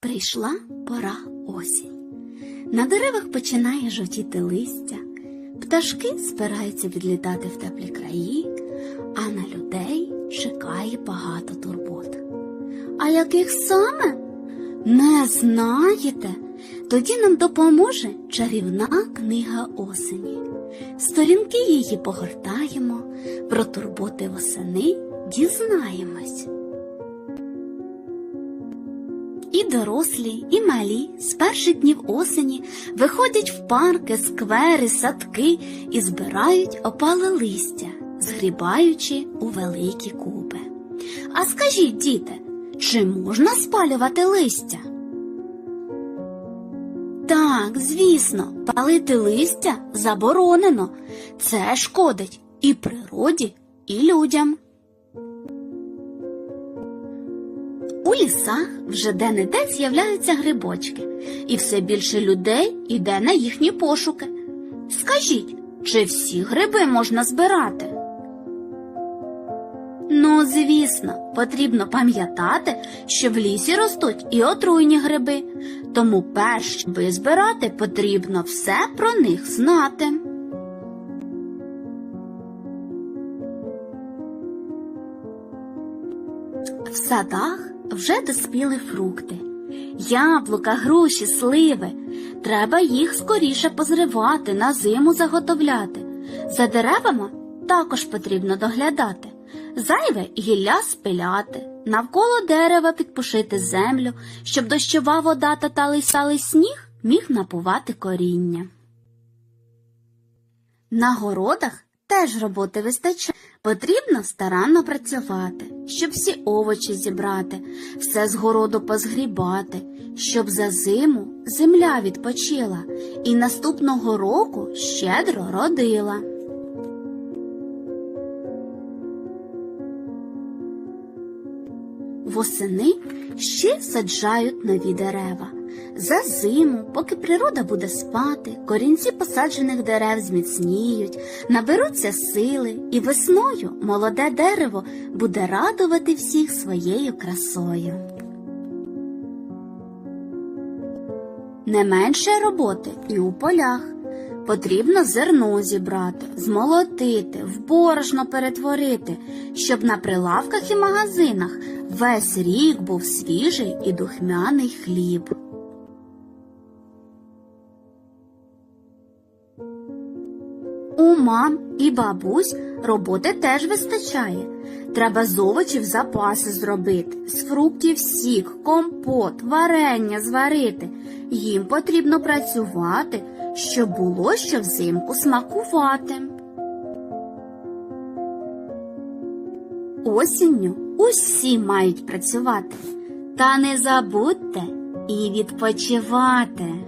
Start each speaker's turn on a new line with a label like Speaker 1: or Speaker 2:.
Speaker 1: Прийшла пора осінь. На деревах починає жовтіти листя, пташки збираються відлітати в теплі краї, а на людей чекає багато турбот. А яких саме? Не знаєте? Тоді нам допоможе чарівна книга осені. Сторінки її погортаємо, про турботи восени дізнаємось. І дорослі, і малі з перших днів осені виходять в парки, сквери, садки і збирають опале листя, згрібаючи у великі купи. А скажіть, діти, чи можна спалювати листя? Так, звісно, палити листя заборонено. Це шкодить і природі, і людям. Лісах вже де-не-де з'являються грибочки, і все більше людей іде на їхні пошуки. Скажіть, чи всі гриби можна збирати? Ну, звісно, потрібно пам'ятати, що в лісі ростуть і отруйні гриби, тому перш би збирати потрібно все про них знати. В садах вже доспіли фрукти. Яблука, груші, сливи. Треба їх скоріше позривати, на зиму заготовляти. За деревами також потрібно доглядати. Зайве гілля спиляти, навколо дерева підпушити землю, щоб дощова вода та талий салий сніг міг напувати коріння. На городах теж роботи вистачає. Потрібно старанно працювати, щоб всі овочі зібрати, все з городу позгрібати, щоб за зиму земля відпочила і наступного року щедро родила. Восени ще саджають нові дерева. За зиму, поки природа буде спати, корінці посаджених дерев зміцніють, наберуться сили, і весною молоде дерево буде радувати всіх своєю красою. Не менше роботи і у полях. Потрібно зерно зібрати, змолотити, в борошно перетворити, щоб на прилавках і магазинах весь рік був свіжий і духмяний хліб. У мам і бабусь роботи теж вистачає. Треба з овочів запаси зробити, з фруктів сік, компот, варення зварити. Їм потрібно працювати, щоб було що взимку смакувати. Осінню усі мають працювати. Та не забудьте і відпочивати.